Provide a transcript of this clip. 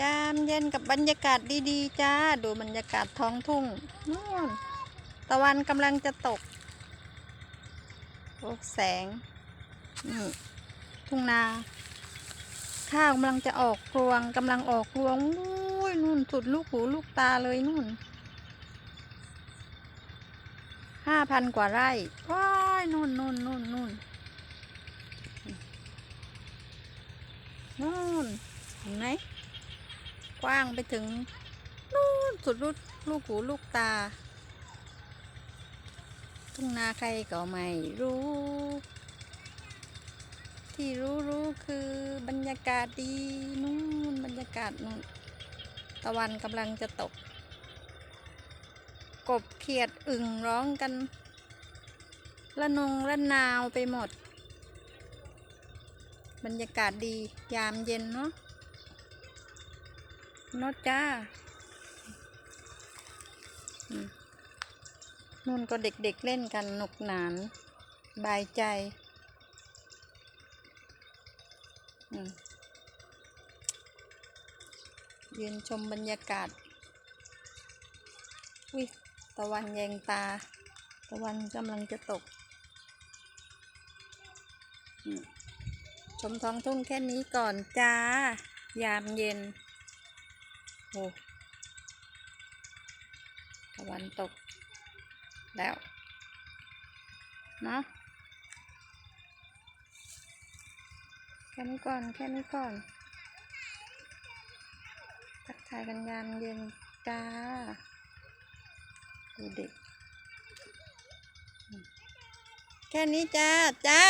ยามเย็นกับบรรยากาศดีๆจ้า ดูบรรยากาศท้องทุ่งนู่นตะวันกำลังจะตกโอ้แสงนี่ทุ่งนา ข้าวกำลังจะออกรวงกำลังออกรวงอุ้ยนู่นสุดลูกหูลูกตาเลยนู่นห้าพันกว่าไร่ว้ายนู่นนู่นนู่นนู่นนู่นเห็นไหม กว้างไปถึงนู่นสุดลูกลูกหูลูกตา ทุ่งนาใครก็ไม่รู้ ที่รู้รู้คือบรรยากาศดีนู่นบรรยากาศนู่นตะวันกำลังจะตก กบเขียดอึ่งร้องกันละนงละนาวไปหมด บรรยากาศดียามเย็นเนาะ นอจ้านู่นก็เด็กๆเล่นกันหนุกหนาน บายใจ ยืนชมบรรยากาศวิตะวันแยงตา ตะวันกำลังจะตก ชมท้องทุ่งแค่นี้ก่อนจ้า ยามเย็น โอ้ตะวันตก แล้วเนาะแค่นี้ก่อน แค่นี้ก่อน ทักทายกันยามเย็นจ้าดูเด็ก แค่นี้จ้า จ้า